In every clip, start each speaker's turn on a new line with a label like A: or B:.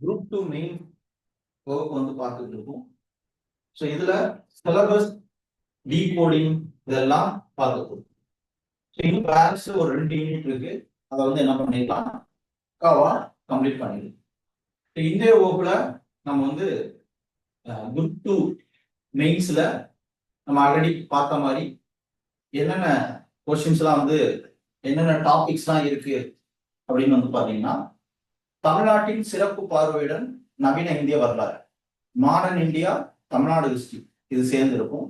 A: Group two main work வந்து பார்த்துட்டு இருக்கோம். ஸோ இதுல சிலபஸ் டீகோடிங் இதெல்லாம் பார்த்துருக்கோம் ஸோ இன்னும் பேலன்ஸ் ஒரு ரெண்டு யூனிட் இருக்கு. அதை வந்து என்ன பண்ணிடலாம்? பக்காவா கம்ப்ளீட் பண்ணிடு ஸோ இன்றைய வகுப்புல நம்ம வந்து குரூப் டூ மெயின்ஸ்ல நம்ம ஆல்ரெடி பார்த்த மாதிரி என்னென்ன கொஸ்டின்ஸ்லாம் வந்து என்னென்ன டாபிக்ஸ்லாம் இருக்கு அப்படின்னு வந்து பார்த்தீங்கன்னா தமிழ்நாட்டின் சிறப்பு பார்வையுடன் நவீன இந்திய வரலாறு மாடர்ன் இந்தியா தமிழ்நாடு ஹிஸ்டரி இது சேர்ந்து இருக்கும்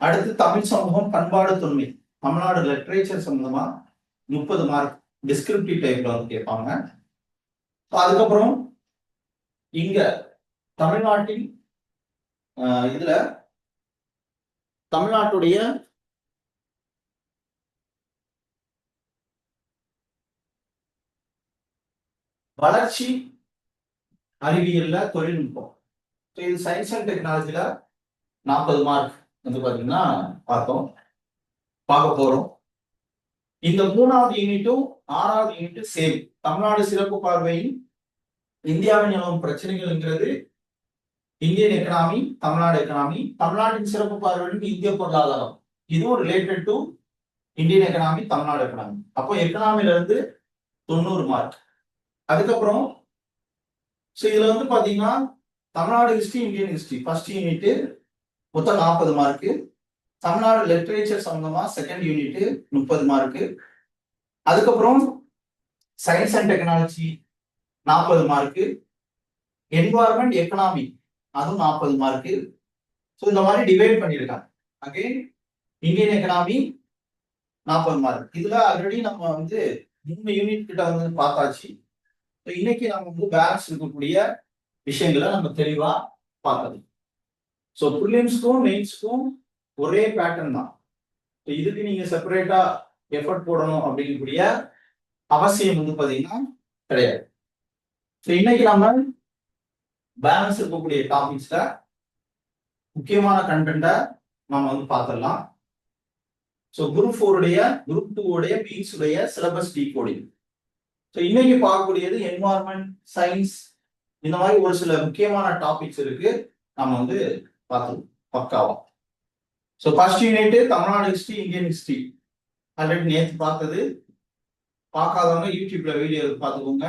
A: அடுத்து தமிழ் சமூகம் பண்பாடு தொன்மை தமிழ்நாடு லிட்ரேச்சர் சம்பந்தமா முப்பது மார்க் டிஸ்கிரிப்டிவ் டைப்ல வந்து கேட்பாங்க. அதுக்கப்புறம் இங்க தமிழ்நாட்டின் இதுல தமிழ்நாட்டுடைய வளர்ச்சி அறிவியல்ல தொழில்நுட்பம். இது சயின்ஸ் அண்ட் டெக்னாலஜியில நாற்பது மார்க் வந்து பாத்தீங்கன்னா பார்த்தோம். பார்க்க போறோம். இந்த மூணாவது யூனிட்டும் ஆறாவது யூனிட்டும் சேம் தமிழ்நாடு சிறப்பு பார்வையில் இந்தியாவின் நிலவும் பிரச்சனைகள்ங்கிறது இந்தியன் எக்கனாமி தமிழ்நாடு எக்கனாமி தமிழ்நாட்டின் சிறப்பு பார்வையில் இந்திய பொருளாதாரம். இதுவும் related to Indian economy Tamil Nadu economy அப்போ எக்கனாமில இருந்து தொண்ணூறு மார்க் அதுக்கப்புறம் ஸோ இதுல வந்து பாத்தீங்கன்னா Tamil Nadu history Indian history first unit மொத்தம் நாற்பது மார்க்கு தமிழ்நாடு லிட்ரேச்சர் சம்பந்தமா செகண்ட் யூனிட் முப்பது மார்க்கு அதுக்கப்புறம் சயின்ஸ் அண்ட் டெக்னாலஜி நாற்பது மார்க்கு என்வாயர்மெண்ட் எக்கனாமி அதுவும் நாற்பது மார்க்கு ஸோ இந்த மாதிரி டிவைட் பண்ணியிருக்காங்க. அகைன் இந்தியன் எக்கனாமி நாற்பது மார்க் இதுல ஆல்ரெடி நம்ம வந்து மூணு யூனிட் கிட்ட வந்து பார்த்தாச்சு. இன்னைக்கு நம்ம வந்து பேலன்ஸ் இருக்கக்கூடிய விஷயங்களை நம்ம தெளிவா பார்க்கணும். ஸோ ப்ரிலிம்ஸ்க்கும் மெயின்ஸ்க்கும் ஒரே பேட்டர்ன் தான். இதுக்கு நீங்க செப்பரேட்டா எஃபர்ட் போடணும் அப்படிங்கக்கூடிய அவசியம் வந்து பாத்தீங்கன்னா கிடையாது. ஸோ இன்னைக்கு நம்ம பேலன்ஸ் இருக்கக்கூடிய டாபிக்ஸ்ல முக்கியமான கண்டென்ட்டை நம்ம வந்து பார்த்துடலாம். ஸோ குரூப் ஃபோருடைய குரூப் டூ உடைய மீன்ஸ் உடைய சிலபஸ் டீகோடிங் ஸோ இன்னைக்கு பார்க்கக்கூடியது என்வாரன்மெண்ட் சயின்ஸ் இந்த மாதிரி ஒரு சில முக்கியமான டாபிக்ஸ் இருக்கு. நம்ம வந்து பார்த்துருவோம் பக்காவா. So first unit Tamil Nadu history Indian history already நேற்று பார்த்தது. பார்க்காதவங்க யூடியூப்ல வீடியோ பார்த்துக்கோங்க.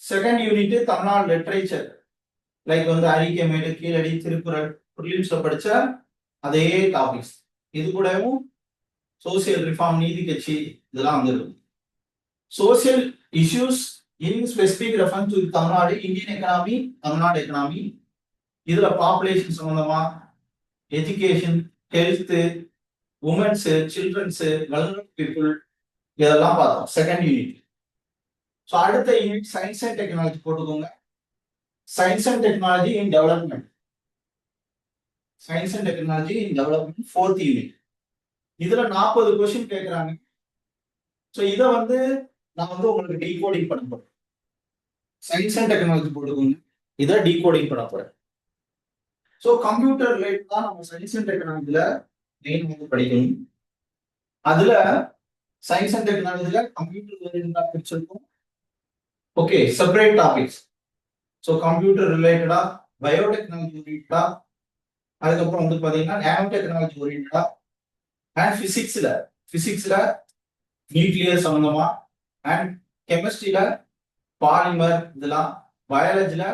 A: Second unit Tamil Nadu literature like வந்து அரிக்கமேடு கீழடி திருக்குறள் ப்ரிலிம்ஸ்ல படிச்ச அதே டாபிக்ஸ் இது கூடவும் சோசியல் ரிஃபார்ம் நீதி கட்சி இதெல்லாம் வந்துருக்கும் social issues in specific reference to Tamil Nadu Indian economy Tamil Nadu economy இதுல பாப்புலேஷன் சம்பந்தமா education health women's children's vulnerable people இதெல்லாம் பார்த்தோம். செகண்ட் யூனிட் ஸோ அடுத்த யூனிட் சயின்ஸ் அண்ட் டெக்னாலஜி போட்டுக்கோங்க. Science and technology in development science and technology in development fourth unit இதுல நாற்பது question கேட்குறாங்க so இதை வந்து நான் வந்து உங்களுக்கு டீகோடிங் பண்ண போறேன். சயின்ஸ் அண்ட் டெக்னாலஜி போட்டுக்கோங்க. இதை டீகோடிங் பண்ண போறேன். ஸோ கம்ப்யூட்டர் ரிலேட் தான் நம்ம சயின்ஸ் அண்ட் டெக்னாலஜியில மெயின் வந்து படிக்கணும். அதுல சயின்ஸ் அண்ட் டெக்னாலஜியில கம்ப்யூட்டர் ரிலேட்டட் டாபிக்ஸ் இருக்கும். Okay separate topics so computer ரிலேட்டடா பயோடெக்னாலஜி ஓரியன்டா அதுக்கப்புறம் வந்து பார்த்தீங்கன்னா நேனோ டெக்னாலஜி ஓரியன்டா அண்ட் ஃபிசிக்ஸில் ஃபிசிக்ஸில் நியூக்ளியர் சம்மந்தமாக அண்ட் கெமிஸ்ட்ரியில பாலிமர் இதெல்லாம் பயாலஜில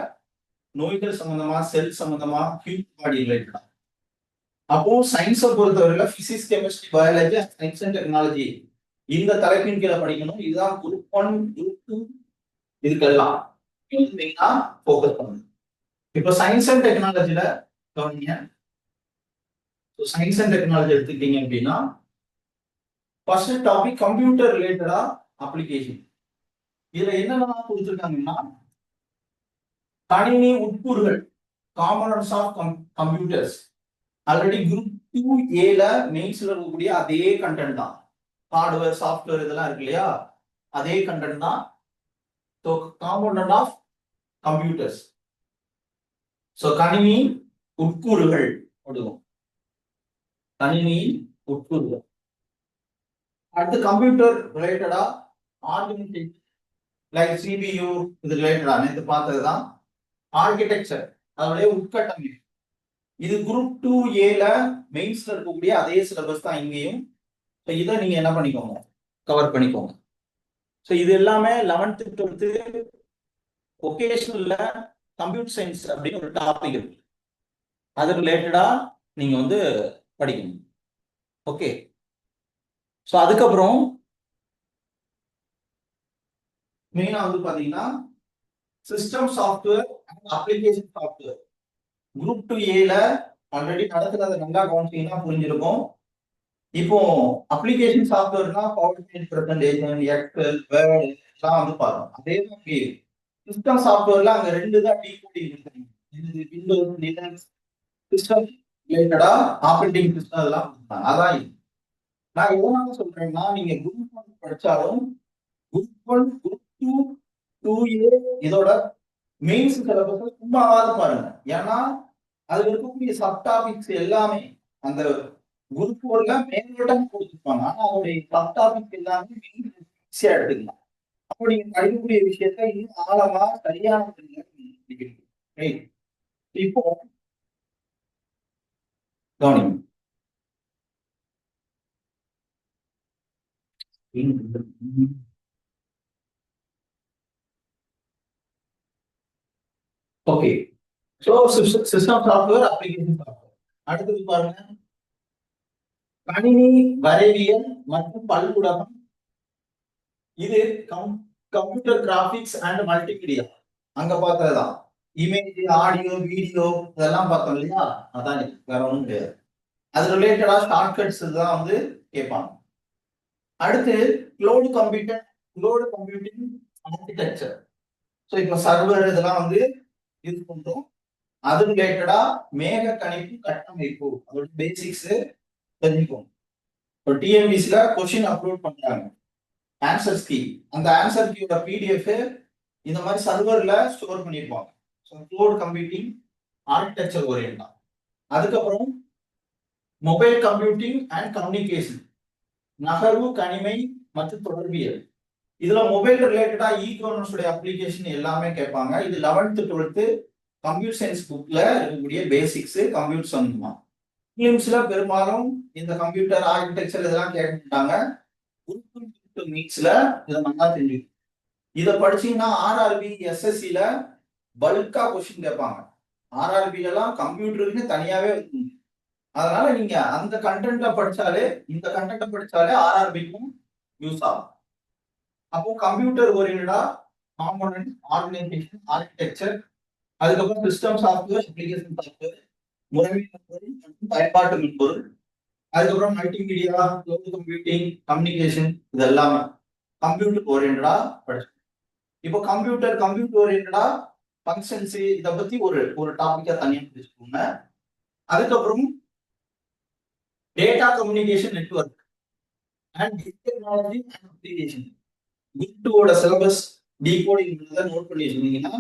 A: நோய்கள் சம்பந்தமா செல் சம்பந்தமா ஹியூமன் பாடி ரிலேட்டடா அப்போ சயின்ஸை பொறுத்தவரையில physics chemistry biology science and technology இந்த தலைப்பின் கீழே படிக்கணும். இதுதான் குரூப் ஒன் குரூப் டூ இதுக்கெல்லாம். மெயினா ஃபோக்கஸ் பண்ணணும். இப்போ சயின்ஸ் அண்ட் டெக்னாலஜியில கவனிங்க. சயின்ஸ் அண்ட் டெக்னாலஜி எடுத்துக்கிட்டீங்க அப்படின்னா ஃபர்ஸ்ட் டாபிக் கம்ப்யூட்டர் ரிலேட்டடா அப்ளிகேஷன் இதுல என்னென்னலாம் கொடுத்துருக்காங்கன்னா கணினி உட்கூறுகள் components of computers already group two ஏல மெயின்ஸ்ல இருக்கக்கூடிய அதே கண்டென்ட் தான். ஹார்ட்வேர் சாஃப்ட்வேர் இதெல்லாம் இருக்கு இல்லையா? அதே கண்டென்ட் தான். So component of computers so கணினி உட்கூறுகள் கொடுக்கும் கணினி உட்கூறுகள். அடுத்து கம்ப்யூட்டர் ரிலேட்டடா ஆர்கிடெக்ட் லைக் சிபியு இது ரிலேட்டடா நேற்று பார்த்தது தான் ஆர்கிடெக்சர் அதோடைய உட்கட்டமைப்பு. இது குரூப் டூ ஏல மெயின்ஸ்ல இருக்கக்கூடிய அதே சிலபஸ் தான் இங்கேயும். ஸோ இதை நீங்க என்ன பண்ணிக்கோங்க? கவர் பண்ணிக்கோங்க. ஸோ இது எல்லாமே லெவன்த்து டுவெல்த்து ஒகேஷனல்ல கம்ப்யூட்டர் சயின்ஸ் அப்படின்னு ஒரு டாபிக் இருக்கு. அது ரிலேட்டடா நீங்க வந்து படிக்கணும். ஓகே ஸோ அதுக்கப்புறம் மெயினா வந்து பாத்தீங்கன்னா system software and application software group two ஏல ஆல்ரெடி நடத்துறத நல்லா கவனிச்சீங்கன்னா புரிஞ்சிருக்கும். இப்போ application சாஃப்ட்வேர்னா power point presentation excel word எல்லாம் வந்து பாருங்க. அதே தான் சிஸ்டம் சாஃப்ட்வேர்ல அங்க ரெண்டு தான் டீகோடிங் இருக்குது விண்டோஸ் லினக்ஸ் சிஸ்டம் ரிலேட்டடா ஆப்ரேட்டிங் சிஸ்டம் அதெல்லாம் கொடுத்தாங்க. அதான் நான் எதனால சொல்றேன்னா நீங்க குரூப் ஒன் படிச்சாலும் group one group two two A இதோட மெயின்ஸ் சிலபஸ் சும்மாவாது பாருங்க ஏன்னா அதுல இருக்கக்கூடிய சப் டாபிக்ஸ் எல்லாமே அந்த குரூப் ஒன்ல மேலோட்டம் கொடுத்துருப்பாங்க ஆனா அதோடைய சப் டாபிக்ஸ் எல்லாமே ஈஸியா எடுத்துக்கலாம் அப்போ நீங்க படிக்கக்கூடிய விஷயத்த இன்னும் ஆழமா சரியான இப்போ கவனிங்க படிக்கிறீங்க. Right? இப்போ கவனிங்க okay so system software application software அடுத்தது பாருங்க. கணினி வரைவியல் மற்றும் பல்குடகம் இது கம்ப்யூட்டர் கிராபிக்ஸ் அண்ட் மல்டிமீடியா அங்க பார்த்ததுதான். இமேஜ் ஆடியோ வீடியோ இதெல்லாம் பார்த்தோம் இல்லையா? அதான் வேற ஒன்றும் கிடையாது. அது ரிலேட்டடா ஷார்ட்கட்ஸ் தான் வந்து கேட்பாங்க. அடுத்து cloud computer cloud computing architecture so இப்போ சர்வர் இதெல்லாம் வந்து யூஸ் பண்றோம். அது ரிலேட்டடா மேக கணிப்பு கட்டமைப்பு. அதோட பேசிக்ஸ் தெரிஞ்சுக்கோங்க இப்போ டிஎம்பிசில கொஸ்டின் அப்லோட் பண்றாங்க. ஆன்சர் கீ அந்த ஆன்சர் கீயோட பிடிஎஃப் இந்த மாதிரி சர்வர்ல ஸ்டோர் பண்ணிருப்பாங்க. ஸோ க்ளோட் கம்ப்யூட்டிங் ஆர்கிடெக்சர் ஓரியன்டா அதுக்கப்புறம் மொபைல் கம்ப்யூட்டிங் அண்ட் கம்யூனிகேஷன் நகர்வு கனிமை மற்றும் தொடர்பியல். இதுல மொபைல் ரிலேட்டடா இ கவர்னன்ஸ் உடைய அப்ளிகேஷன் எல்லாமே கேட்பாங்க. இது லெவன்த்து டுவெல்த்து கம்ப்யூட்டர் சயின்ஸ் புக்ல இருக்கக்கூடிய பேசிக்ஸ் கம்ப்யூட்டர் சம்பந்தமா. பிலிம்ஸ்ல பெரும்பாலும் இந்த கம்ப்யூட்டர் ஆர்கிடெக்சர் இதெல்லாம் கேட்டுட்டாங்க. மாட்டாங்க குரூப் மீட்ஸ்ல இதை நல்லா தெரிஞ்சுக்கணும். இதை படிச்சீங்கன்னா ஆர்ஆர்பி எஸ்எஸ்சில பல்கா கொஸ்டின் கேட்பாங்க. ஆர்ஆர்பில எல்லாம் கம்ப்யூட்டருக்கு தனியாவே இருக்கும். அதனால நீங்க அந்த கண்டென்ட்டை படிச்சாலே இந்த கண்டென்ட்டை படிச்சாலே ஆர்ஆர்பிக்கும் யூஸ் ஆகும். அப்போ கம்ப்யூட்டர் ஓரியன்டா காம்போனன்ட் ஆர்கனைசேஷன் ஆர்கிடெக்சர் அதுக்கப்புறம் சிஸ்டம் சாஃப்ட்வேர் அப்ளிகேஷன் சாஃப்ட்வேர் முறைமை மற்றும் பயன்பாட்டு மென்பொருள் அதுக்கப்புறம் மல்டிமீடியா க்ளோட் கம்ப்யூட்டிங் கம்யூனிகேஷன் இது எல்லாமே கம்ப்யூட்டர் ஓரியன்டா படிச்சோம் இப்போ கம்ப்யூட்டர் கம்ப்யூட்டர் ஓரியன்டா ஃபங்க்ஷன்ஸு இதை பத்தி ஒரு ஒரு டாபிக்கா தனியாக பிடிச்சுக்கோங்க அதுக்கப்புறம் data communication network and technology and application group டூவோட சிலபஸ் டீகோடிங் நோட் பண்ணி வச்சிருந்தீங்கன்னா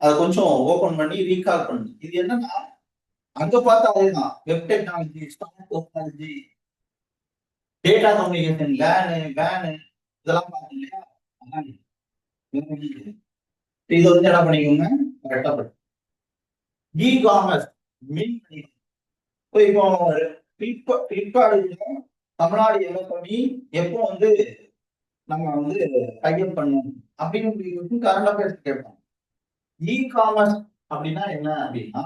A: அதை கொஞ்சம் ஓபன் பண்ணி ரீகால் பண்ணு. இது என்னன்னா அங்க பார்த்தா அதேதான். Web technology start technology data communication LAN வேனு இதெல்லாம் பார்த்தீங்க இல்லையா? அதான் இது. வந்து என்ன பண்ணிக்கோங்க? கரெக்டா படி இ காமர்ஸ் மீன் இப்போ இப்போ ஃபிளிப்கா- ஃபிளிப்கார்ட்ல தமிழ்நாடு எம்எஸ்எம்இ எப்போ வந்து நம்ம வந்து டைப் பண்ணணும் அப்படின்னு கரண்ட் அஃபேர்ஸ் கேட்போம். இ காமர்ஸ் அப்படின்னா என்ன அப்படின்னா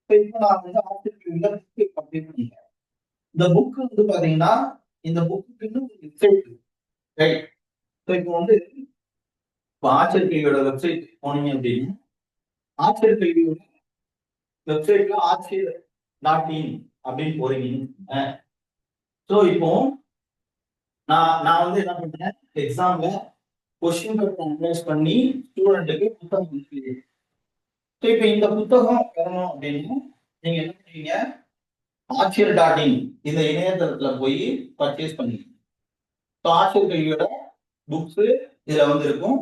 A: இப்ப இப்போ நான் வந்து ஆப்ஷன் புக் கம்ப்ளீட் பண்ணிட்டேன். இந்த புக் வந்து பாத்தீங்கன்னா இந்த புக்குன்னு ஒரு வெப்சைட் ரைட் ஸோ இப்போ வந்து இப்போ ஆச்சர் கல்வியோட வெப்சைட் போனீங்க அப்படின்னு ஆச்சர் கல்வியோட வெப்சைட்ல ஆச்சர் டாட் இன் அப்படின்னு போறீங்க. ஸோ இப்போ நான் நான் வந்து என்ன பண்றேன் எக்ஸாம்ல கொஸ்டின் பேப்பர் அனலைஸ் பண்ணி ஸ்டூடெண்ட்டுக்கு புத்தகம் அனுப்பிடுறேன். ஸோ இப்போ இந்த புத்தகம் வரணும் அப்படின்னு நீங்க என்ன பண்ணுவீங்க? ஆட்சியர் டாட் இன் இந்த இணையதளத்துல போய் பர்ச்சேஸ் பண்ணுவீங்க ஸோ ஆட்சியர் கல்வியோட புக்ஸ் இதுல வந்து இருக்கும்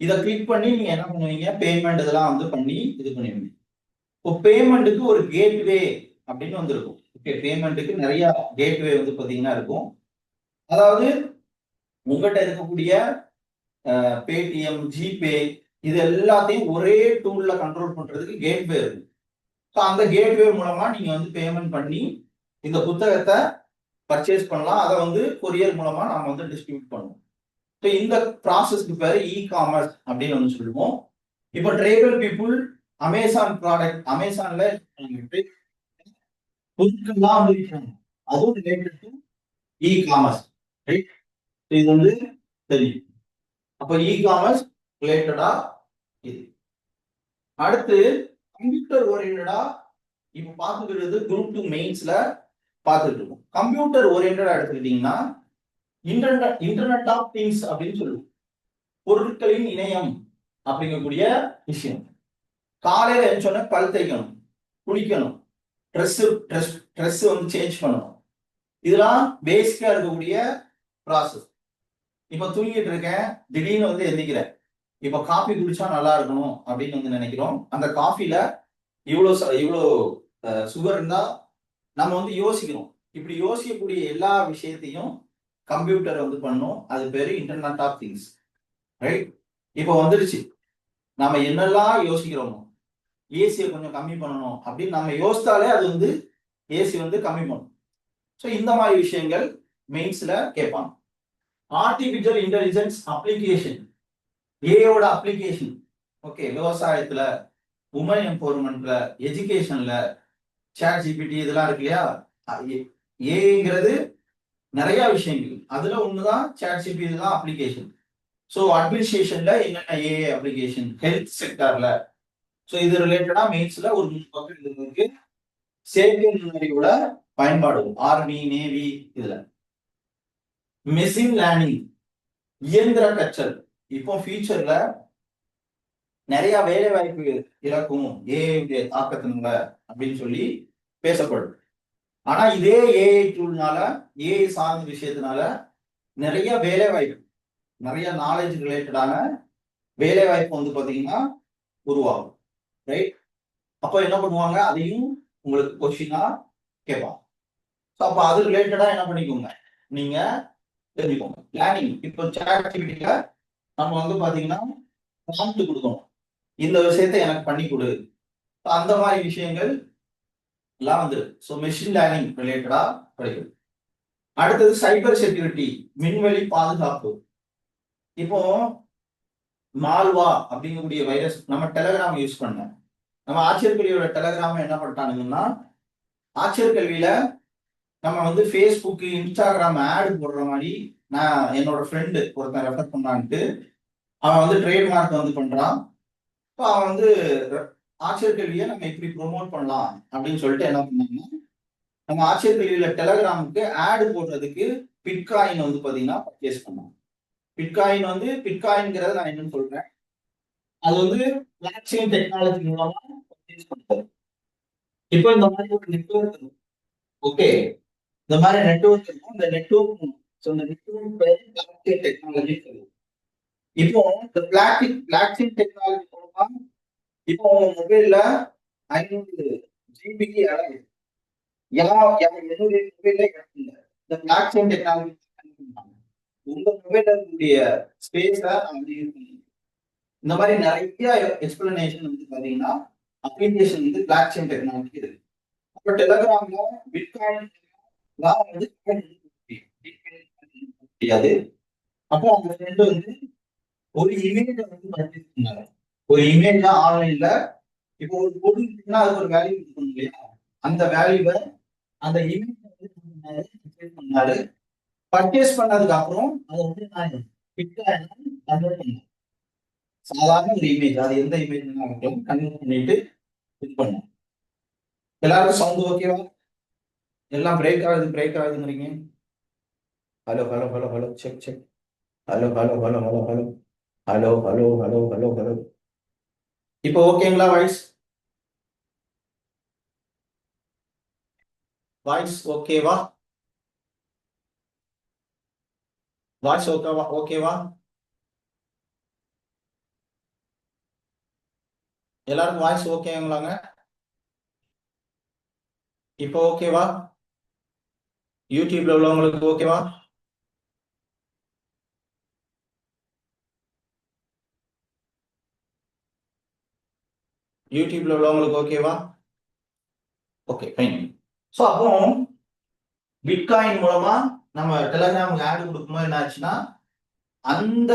A: இதை கிளிக் பண்ணி நீங்க என்ன பண்ணுவீங்க? பேமெண்ட் இதெல்லாம் வந்து பண்ணி இது பண்ணுவீங்க இப்போ பேமெண்ட்டுக்கு ஒரு கேட்வே அப்படின்னு வந்திருக்கும். ஓகே பேமெண்ட்டுக்கு நிறைய கேட்வே வந்து பார்த்தீங்கன்னா இருக்கும். அதாவது உங்கள்கிட்ட இருக்கக்கூடிய பேடிஎம் ஜிபே இது எல்லாத்தையும் ஒரே டூல்ல கண்ட்ரோல் பண்றதுக்கு கேட்வே இருக்கு. ஸோ அந்த கேட்வே மூலமா நீங்க வந்து பேமெண்ட் பண்ணி இந்த புத்தகத்தை பர்ச்சேஸ் பண்ணலாம். அதை வந்து கொரியர் மூலமா நாம வந்து டிஸ்ட்ரிபியூட் பண்ணுவோம். ஸோ இந்த ப்ராசஸ்க்கு பேர் இ காமர்ஸ் அப்படின்னு வந்து சொல்லுவோம். இப்போ ட்ரேபிள் பீப்புள் அமேசான் ப்ராடக்ட் அமேசான்ல பொருட்கள்லாம் வந்து அதுவும் ரிலேட்டட் டு இ காமர்ஸ் இது வந்து தெரியும். அப்போ இ காமர்ஸ் ரிலேட்டடா இது. அடுத்து கம்ப்யூட்டர் ஓரியன்டா இப்போ பார்த்துக்கிறது குரூப் டூ மெயின்ஸ்ல பார்த்துட்டு இருக்கோம் கம்ப்யூட்டர் ஓரியன்டா எடுத்துக்கிட்டீங்கன்னா இன்டர்நெட் இன்டர்நெட் ஆஃப் திங்ஸ் அப்படின்னு சொல்லுவோம். பொருட்களின் இணையம் அப்படிங்கக்கூடிய விஷயம். காலையில எழுந்தோடனே பல் தைக்கணும் குளிக்கணும் ட்ரெஸ் ட்ரெஸ் ட்ரெஸ் வந்து சேஞ்ச் பண்ணணும். இதெல்லாம் பேசிக்கா இருக்கக்கூடிய ப்ராசஸ் இப்போ தூங்கிட்டு இருக்கேன் திடீர்னு வந்து எந்திக்கிறேன் இப்போ காஃபி குடிச்சா நல்லா இருக்கணும் அப்படின்னு வந்து நினைக்கிறோம். அந்த காஃபில இவ்வளோ இவ்வளோ சுகர் இருந்தா நம்ம வந்து யோசிக்கிறோம். இப்படி யோசிக்கக்கூடிய எல்லா விஷயத்தையும் கம்ப்யூட்டர் வந்து பண்ணும். அது பேரு இன்டர்நெட் ஆஃப் திங்ஸ் ரைட் இப்போ வந்துருச்சு. நம்ம என்னெல்லாம் யோசிக்கிறோமோ ஏசியை கொஞ்சம் கம்மி பண்ணணும் அப்படின்னு நம்ம யோசித்தாலே அது வந்து ஏசி வந்து கம்மி பண்ணும். ஸோ இந்த மாதிரி விஷயங்கள் மெயின்ஸ்ல கேட்பாங்க ஆர்டிபிஷியல் இன்டெலிஜென்ஸ் அப்ளிகேஷன் ஏயோட அப்ளிகேஷன் ஓகே விவசாயத்துல உமன் எம்பவர்மெண்ட்ல எஜுகேஷன்ல சேட் ஜிபிடி இதெல்லாம் இருக்கு இல்லையா? ஏங்கிறது நிறைய விஷயங்கள். அதுல ஒண்ணுதான் சேட் ஜிபிடி தான் அப்ளிகேஷன் ஸோ அட்மினிஸ்ட்ரேஷன்ல என்னென்ன ஏ அப்ளிகேஷன் ஹெல்த் செக்டர்ல ஸோ இது ரிலேட்டடா மெயின்ஸ்ல ஒரு மூணு பக்கம் இருக்கு. செயற்கை நுண்ணறிவோட பயன்பாடு. ஆர்மி நேவி இதுல. மெஷின் லேர்னிங் இயந்திர கற்றல். இப்போ ஃபியூச்சர்ல நிறைய வேலை வாய்ப்பு இறக்கும். ஏஐ தாக்கத்தினால அப்படின்னு சொல்லி பேசப்படும். ஆனா இதே ஏஐ டூல்னால ஏஐ சார்ந்த விஷயத்தினால நிறைய வேலை வாய்ப்பு நிறைய நாலேஜ் ரிலேட்டடான வேலை வாய்ப்பு வந்து பாத்தீங்கன்னா உருவாகும். ரைட் அப்போ என்ன பண்ணுவாங்க? அதையும் உங்களுக்கு கொஸ்டினா கேட்பாங்க. ஸோ அப்போ அது ரிலேட்டடா என்ன பண்ணிக்கோங்க? நீங்க தெரிஞ்சுக்கோங்க. பிளானிங் இப்போ ஆக்டிவிட்டியில நம்ம வந்து பாத்தீங்கன்னா ப்ராம்ப்ட் கொடுக்கணும். இந்த விஷயத்தை எனக்கு பண்ணி கொடு. அந்த மாதிரி விஷயங்கள் எல்லாம் வந்துரு ஸோ மெஷின் லேர்னிங் ரிலேட்டடா படிக்கும் அடுத்தது சைபர் செக்யூரிட்டி விண்வெளி பாதுகாப்பு. இப்போ மால்வா அப்படிங்கக்கூடிய வைரஸ் நம்ம டெலகிராம் யூஸ் பண்ண நம்ம ஆட்சியர் கல்வியோட டெலகிராம என்ன பண்ணிட்டானுங்கன்னா ஆட்சியர் கல்வியில நம்ம வந்து ஃபேஸ்புக் இன்ஸ்டாகிராம் ஆடு போடுற மாதிரி நான் என்னோட ஃப்ரெண்டு ஒருத்தன் ரெஃபர் பண்ணான்ட்டு அவன் வந்து ட்ரேட்மார்க் வந்து பண்றான். இப்போ அவன் வந்து ஆட்சியர் கல்வியை நம்ம இப்படி ப்ரொமோட் பண்ணலாம் அப்படின்னு சொல்லிட்டு என்ன பண்ணாங்கன்னா நம்ம ஆட்சியர் கல்வியில் டெலகிராமுக்கு ஆடு போடுறதுக்கு பிட்காயின் வந்து பார்த்தீங்கன்னா பர்ச்சேஸ் பண்ணோம் பிட்காயின் வந்து பிட்காயின்ங்கிறத நான் என்னன்னு சொல்றேன். அது வந்து பிளாக் டெக்னாலஜி மூலமா பர்ச்சேஸ் பண்ணுறது இப்போ இந்த மாதிரி ஒரு நெட்ஒர்க் ஓகே இந்த மாதிரி நெட்ஒர்க் இருக்கும். இந்த நெட்ஒர்க் ஸோ இந்த நெட்ஒர்க் பேர் பிளாக்செயின் டெக்னாலஜி சொல்லுவோம். இப்போ இந்த பிளாக்சின் பிளாக்செயின் டெக்னாலஜி மூலமா இப்போ உங்க மொபைல்ல ஐநூறு ஜிபிக்கு இடம் எல்லா என்னுடைய மொபைல்ல இல்லை. இந்த பிளாக்செயின் டெக்னாலஜி உங்க மொபைல்ல இருக்கக்கூடிய ஸ்பேஸ வந்து யூஸ் பண்ணி இந்த மாதிரி நிறைய எக்ஸ்பிளனேஷன் வந்து பாத்தீங்கன்னா அப்ளிகேஷன் வந்து பிளாக் செயின் டெக்னாலஜி இருக்கு. அப்போ டெலகிராம்ல பிட்காயின் வந்து முடியாது அப்போ அவங்க ரெண்டு வந்து ஒரு இமேஜை வந்து பர்ச்சேஸ் பண்ணாரு ஒரு இமேஜா ஆன்லைன்ல இப்போ ஒரு பொருள் இருக்குன்னா அது ஒரு வேல்யூ இருக்கணும் இல்லையா? அந்த வேல்யூவை அந்த இமேஜ் வந்து பண்ணாரு. பர்ச்சேஸ் பண்ணதுக்கு அப்புறம் அதை வந்து நான் பிட்காயின் கன்வெர்ட் பண்ணேன். சாதாரண ஒரு இமேஜ் அது எந்த இமேஜ் கன்வெர்ட் பண்ணிட்டு இது பண்ணேன். எல்லாருக்கும் சவுண்ட் ஓகேவா எல்லாம் பிரேக் ஆகுது break ஆகுதுங்கிறீங்க. Hello hello hello hello check check hello hello hello hello hello hello hello hello hello hello இப்போ ஓகேங்களா வாய்ஸ்? வாய்ஸ் ஓகேவா வாய்ஸ் ஓகேவா ஓகேவா எல்லாருக்கும் வாய்ஸ் ஓகேங்களாங்க இப்போ ஓகேவா யூடியூப்ல உள்ளவங்களுக்கு ஓகேவா யூடியூப்ல உள்ளவங்களுக்கு ஓகேவா ஓகே ஃபைன் ஸோ அப்போ பிட்காயின் மூலமா நம்ம டெலகிராமுக்கு ஆடு கொடுக்கும்போது என்ன ஆச்சுன்னா அந்த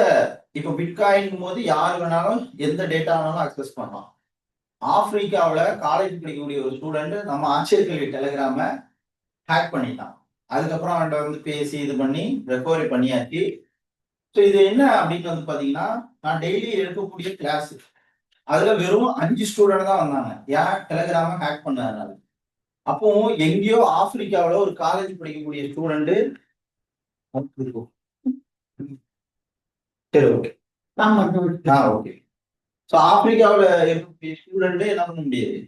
A: இப்போ பிட்காயின் போது யார் வேணாலும் எந்த டேட்டா வேணாலும் அக்சஸ் பண்ணலாம். ஆப்பிரிக்காவில் காலேஜ் படிக்கக்கூடிய ஒரு ஸ்டூடெண்ட் நம்ம ஆச்சரியக்கல்வி டெலகிராமை ஹேக் பண்ணிட்டான். அதுக்கப்புறம் அவன்கிட்ட வந்து பேசி இது பண்ணி ரெக்கவரி பண்ணியாச்சு. ஸோ இது என்ன அப்படின்னு வந்து பார்த்தீங்கன்னா நான் டெய்லி எடுக்கக்கூடிய கிளாஸ் அதுல வெறும் அஞ்சு ஸ்டூடெண்ட் தான் வந்தாங்க. ஏன் டெலகிராம ஹேக் பண்ணதுனால அப்போ எங்கேயோ ஆப்பிரிக்காவில் ஒரு காலேஜ் படிக்கக்கூடிய ஸ்டூடெண்ட் சரி ஓகே ஓகே ஸோ ஆப்பிரிக்காவில் இருக்கக்கூடிய ஸ்டூடெண்ட் என்ன பண்ண முடியாது?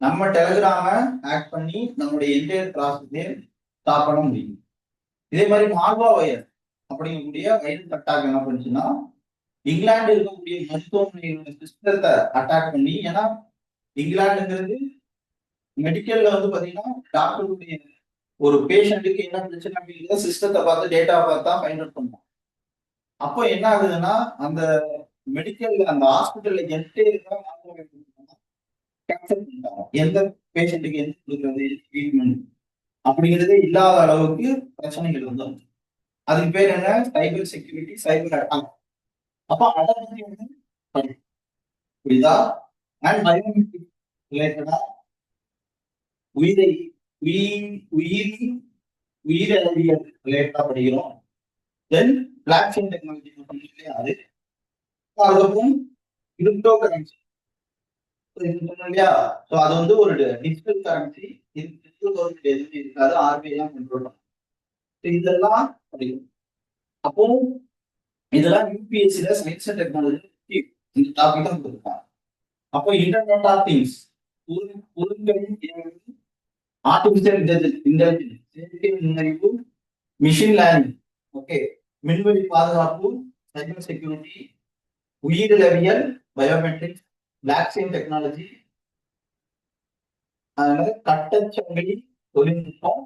A: நம்ம டெலகிராம ஹேக் பண்ணி நம்மளுடைய என்டையர் ப்ராசஸே ஸ்டாப் பண்ண முடியும். இதே மாதிரி மார்வா வயர் அப்படிங்கக்கூடிய வயது அட்டாக் என்ன பண்ணுச்சுன்னா இங்கிலாந்து இருக்கக்கூடிய மருத்துவமனைகளோட சிஸ்டத்தை அட்டாக் பண்ணி ஏன்னா இங்கிலாந்துங்கிறது மெடிக்கல்ல வந்து பாத்தீங்கன்னா டாக்டருடைய ஒரு பேஷண்ட்டுக்கு என்ன பிரச்சனை அப்படிங்கிறத சிஸ்டத்தை பார்த்து டேட்டா பார்த்து தான் ஃபைண்ட் அவுட் பண்ணுவோம் அப்போ என்ன ஆகுதுன்னா அந்த மெடிக்கல்ல அந்த ஹாஸ்பிட்டல்ல என்டையர் கேப்சர் பண்ணிட்டாங்க. எந்த பேஷண்ட்டுக்கு எந்த கொடுக்குறது ட்ரீட்மெண்ட் அப்படிங்கிறதே இல்லாத அளவுக்கு பிரச்சனைகள் வந்து அதுக்கு பேர் என்ன? சைபர் செக்யூரிட்டி சைபர் அட்டாக் அப்ப அதை பத்தி வந்து புரியுதா? அண்ட் பயோமெட்ரிக் ரிலேட்டடா உயிரை உயிர் உயிரி உயிரறிவியல் ரிலேட்டடா படிக்கிறோம். தென் பிளாக் செயின் டெக்னாலஜி இல்லையா அது அதுக்கப்புறம் கிரிப்டோ கரன்சி சொன்னோம் இல்லையா? ஸோ அது வந்து ஒரு டிஜிட்டல் கரன்சி எதுவுமே இருக்காது ஆர்பிஐ தான் கண்ட்ரோல் பண்ணும் So இதெல்லாம் படிக்கணும் அப்போ இதெல்லாம் யூபிஎஸ்சில சயின்ஸ் அண்ட் டெக்னாலஜி இந்த டாபிக் தான் கொடுத்துருக்காங்க அப்போ internet of things artificial intelligence செயற்கை நுண்ணறிவு மிஷின் லேர்னிங் ஓகே மின்வெளி பாதுகாப்பு சைபர் செக்யூரிட்டி உயிரிழவியல் பயோமெட்ரிக்ஸ் வேக்சின் டெக்னாலஜி அதனால கட்டச்சங்கிலி தொழில்நுட்பம்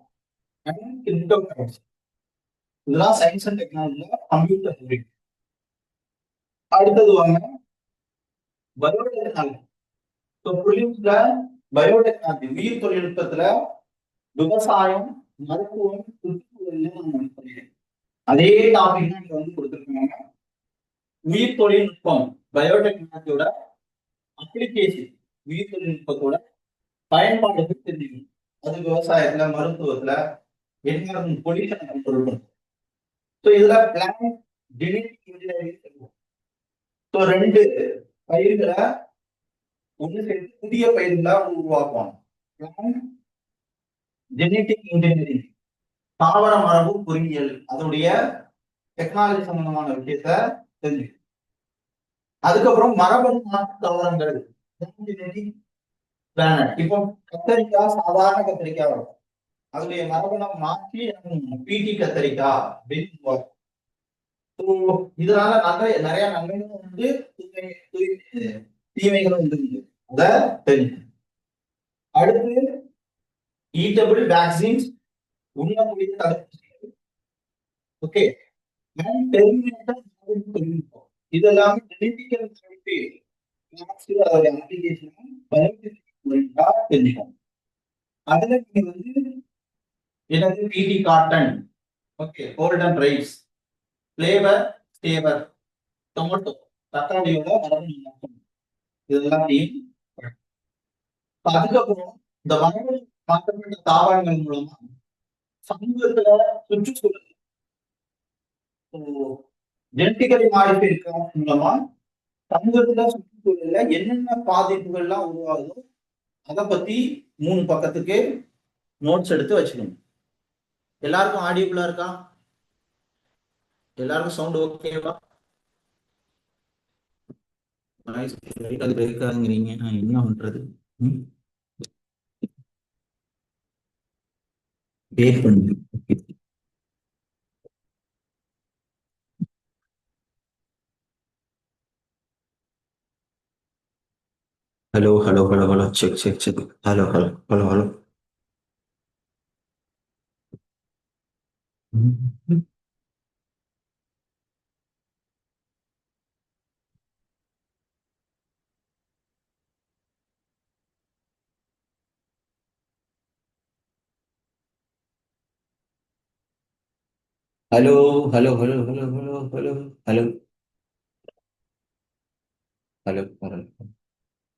A: அண்ட் கிரிப்டோ கரன்சி இதெல்லாம் சயின்ஸ் அண்ட் டெக்னாலஜியில கம்ப்யூட்டர் தொழில். அடுத்தது வாங்க பயோடெக்னாலஜி ஸோ ப்ரிலிம்ஸ்ல பயோடெக்னாலஜி உயிர் தொழில்நுட்பத்துல விவசாயம் மருத்துவம் சுற்றுச்சூழல் நம்ம அதே டாபிக் தான் இங்க வந்து கொடுத்துருக்காங்க. உயிர் தொழில்நுட்பம் பயோடெக்னாலஜியோட அப்ளிகேஷன் உயிர் தொழில்நுட்பத்தோட பயன்பாடுகள் தெரிஞ்சுக்கணும் அது விவசாயத்துல மருத்துவத்துல என்ன பொல்யூஷன் கண்ட்ரோல் ஸோ இதுல பிளான் ஜெனடிக் இன்ஜினியரிங் ஸோ ரெண்டு பயிர்களை ஒன்று சேர்த்து புதிய பயிர்களா உருவாக்குவாங்க. பிளான் ஜெனடிக் இன்ஜினியரிங் தாவர மரபு பொறியியல். அதனுடைய டெக்னாலஜி சம்பந்தமான விஷயத்த தெரிஞ்சுக்கணும். அதுக்கப்புறம் மரபணு மாற்று தாவரங்கள். ஜெனடிக் பிளானட் இப்போ கத்தரிக்காய் சாதாரண கத்திரிக்காய் வரும். அதனுடைய மரபணை மாற்றி பிடி கத்தரிக்காய் அப்படின்னு சொல்லுவாங்க. இதனால நிறைய நிறைய நன்மைகளும் உண்டு. தீமைகளும் உண்டு. அத தெரிஞ்சு அடுத்து ஈட்டபிள் வேக்சின்ஸ் உண்ணக்கூடிய தடுப்பூசிகள். ஓகே தொழில்நுட்பம். இதெல்லாம் ஜெனடிக்கல் அதோட அப்ளிகேஷன் தெரிஞ்சுக்கணும் அதுல நீங்க வந்து எனது BT cotton okay golden rice Flavr Savr tomato தக்காளியோட அளவு இதெல்லாம் நீங்க அதுக்கப்புறம் இந்த மரபணு மாற்றப்பட்ட தாவரங்கள் மூலமா சமூகத்துல சுற்றுச்சூழல் ஜெனட்டிக்கலி மாடிஃபை மூலமா சமூகத்துல சுற்றுச்சூழல்ல என்னென்ன பாதிப்புகள்லாம் உருவாகுதோ அதை பத்தி மூணு பக்கத்துக்கு நோட்ஸ் எடுத்து வச்சுக்கணும். எல்லாருக்கும் ஆடியோக்குள்ளா இருக்கா? எல்லாருக்கும் சவுண்ட் ஓகேவா நான் என்ன பண்றது? வெயிட் பண்ணுங்க Hello, hello, hello, hello. Check, check, check. Hello, hello, hello, hello. Mhm. Hello, hello, hello, hello, hello, hello, hello, hello, hello.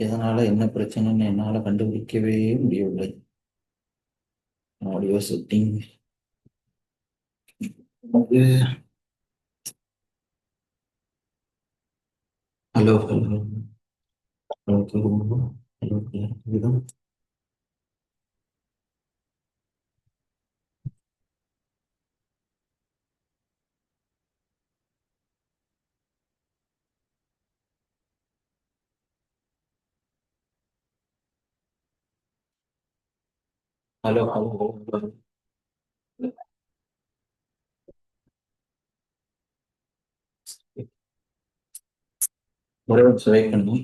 A: இதனால என்ன பிரச்சனைன்னு என்னால கண்டுபிடிக்கவே முடியவில்லை. Audio setting hello hello hello hello Hello, hello, hello. ஒரே ஒரு சுவை கண்ணு